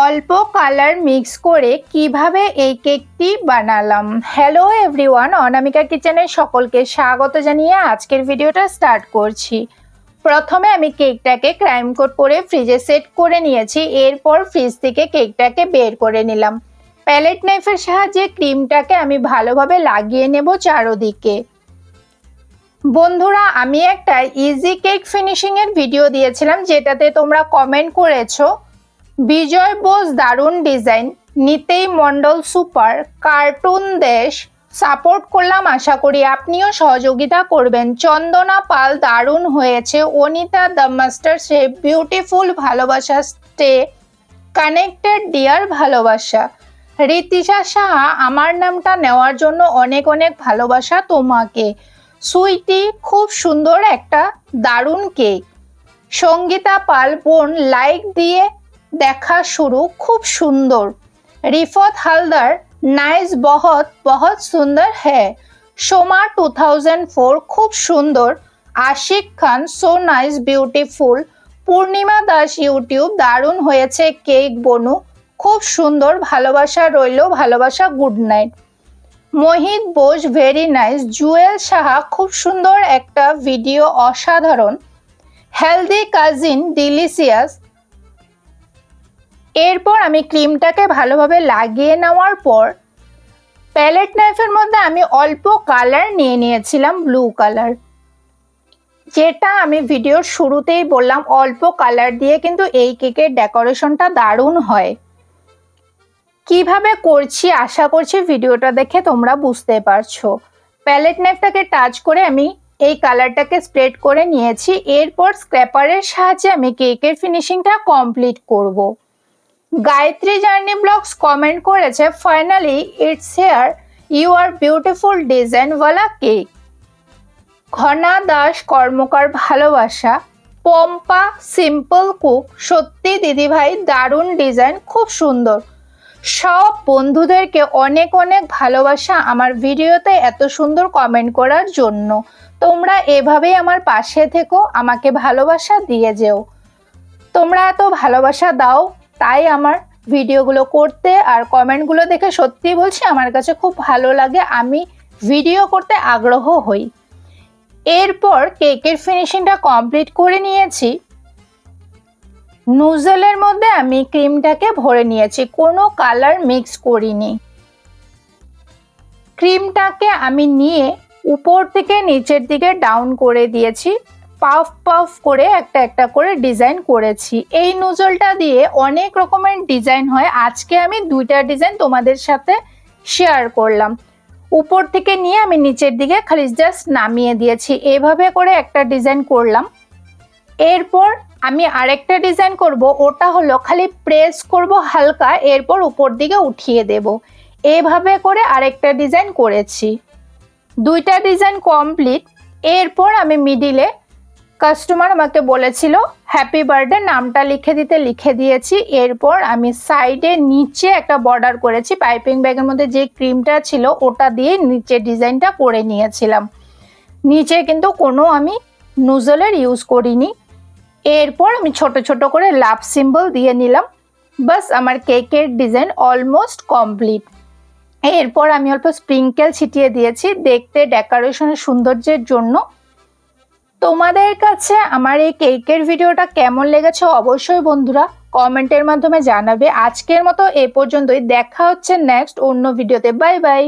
অল্প colour mix করে কীভাবে এই কেকটি বানালাম? হ্যালো এভরিওয়ান অনামিকা কিচেনের সকলকে স্বাগত জানিয়ে আজকের ভিডিওটা স্টার্ট করছি। প্রথমে আমি কেকটাকে ক্রাইম কোট করে ফ্রিজে সেট করে নিয়েছি, এরপর ফ্রিজ থেকে কেকটাকে বের করে নিলাম। প্যালেট নাইফের সাহায্যে ক্রিমটাকে আমি ভালোভাবে লাগিয়ে নেব চারোদিকে। বন্ধুরা, আমি একটা ইজি কেক ফিনিশিংয়ের ভিডিও দিয়েছিলাম, যেটাতে তোমরা কমেন্ট করেছ। বিজয় বোস দারুণ ডিজাইন নিতেই মন্ডল সুপার কার্টুন দেশ। সাপোর্ট করলাম, আশা করি আপনিও সহযোগিতা করবেন। চন্দনা পাল দারুণ হয়েছে। Anita the master chef beautiful ভালোবাসা স্টে কানেক্টেড ডিয়ার ভালোবাসা। রীতিশা সাহা আমার নামটা নেওয়ার জন্য অনেক অনেক ভালোবাসা তোমাকে। সুইটি, খুব সুন্দর একটা দারুণ কেক সঙ্গীতা পাল বোন লাইক দিয়ে দেখা শুরু খুব সুন্দর। রিফত হালদার, নাইস বহুত বহুত সুন্দর হ্যাঁ সোমা টু থাউজেন্ড ফোর খুব সুন্দর। Ashik Khan so nice beautiful Purnima Das YouTube দারুণ হয়েছে কেক বনু। খুব সুন্দর, ভালোবাসা রইল, ভালোবাসা good night Mohit Bose very nice Jewel Saha, খুব সুন্দর একটা ভিডিও অসাধারণ। হেলদি কাজিন ডিলিসিয়াস এরপর আমি ক্রিমটাকে ভালোভাবে লাগিয়ে নেওয়ার পর প্যালেট নাইফের মধ্যে আমি অল্প কালার নিয়ে নিয়েছিলাম ব্লু কালার যেটা আমি ভিডিওর শুরুতেই বললাম, অল্প কালার দিয়ে কিন্তু এই কেকের ডেকোরেশনটা দারুণ হয়। কীভাবে করছি আশা করছি ভিডিওটা দেখে তোমরা বুঝতে পারছ। প্যালেট নাইফটাকে টাচ করে আমি এই কালারটাকে স্প্রেড করে নিয়েছি। এরপর স্ক্র্যাপারের সাহায্যে আমি কেকের ফিনিশিংটা কমপ্লিট করব। গায়ত্রী জার্নি ব্লগস কমেন্ট করেছে finally it's here you are beautiful design ওয়ালা কেক ঘনা দাস কর্মকার ভালোবাসা, পম্পা সিম্পল কুক সত্যি দিদিভাই দারুণ ডিজাইন খুব সুন্দর। সব বন্ধুদেরকে অনেক অনেক ভালোবাসা আমার ভিডিওতে এত সুন্দর কমেন্ট করার জন্য। তোমরা এভাবেই আমার পাশে থেকো, আমাকে ভালোবাসা দিয়ে যেও। তোমরা এত ভালোবাসা দাও তাই আমার ভিডিওগুলো করতে আর কমেন্টগুলো দেখে সত্যি বলছি আমার কাছে খুব ভালো লাগে। আমি ভিডিও করতে আগ্রহ হই। এরপর কেকের ফিনিশিংটা কমপ্লিট করে নিয়েছি। নুজেলের মধ্যে আমি ক্রিমটাকে ভরে নিয়েছি। কোনো কালার মিক্স করিনি। ক্রিমটাকে আমি নিয়ে উপর থেকে নিচের দিকে ডাউন করে দিয়েছি। পাফ পাফ করে একটা একটা করে ডিজাইন করেছি। এই নুজলটা দিয়ে অনেক রকমের ডিজাইন হয়। আজকে আমি দুইটা ডিজাইন তোমাদের সাথে শেয়ার করলাম। উপর থেকে নিয়ে আমি নিচের দিকে খালি জাস্ট নামিয়ে দিয়েছি। এভাবে করে একটা ডিজাইন করলাম। এরপর আমি আরেকটা ডিজাইন করব। ওটা হলো খালি প্রেস করব হালকা, এরপর উপর দিকে উঠিয়ে দেব। এভাবে করে আরেকটা ডিজাইন করেছি। দুইটা ডিজাইন কমপ্লিট এরপর আমি মিডিলে কাস্টমার আমাকে বলেছিল হ্যাপি বার্থডে নামটা লিখে দিতে, লিখে দিয়েছি। এরপর আমি সাইডে নিচে একটা বর্ডার করেছি। পাইপিং ব্যাগের মধ্যে যে ক্রিমটা ছিল, ওটা দিয়ে নিচে ডিজাইনটা করে নিয়েছিলাম। নিচে কিন্তু কোনো আমি নুজলের ইউজ করিনি। এরপর আমি ছোট ছোট করে লাভ সিম্বল দিয়ে নিলাম। বাস, আমার কেকের ডিজাইন অলমোস্ট কমপ্লিট এরপর আমি অল্প স্প্রিঙ্কেল ছিটিয়ে দিয়েছি। দেখতে ডেকোরেশনের সৌন্দর্যের জন্য তোমাদের কাছে আমার এই কেকের ভিডিওটা কেমন লেগেছে অবশ্যই বন্ধুরা কমেন্টের মাধ্যমে জানাবে। আজকের মতো এ পর্যন্তই। দেখা হচ্ছে নেক্সট অন্য ভিডিওতে। Bye bye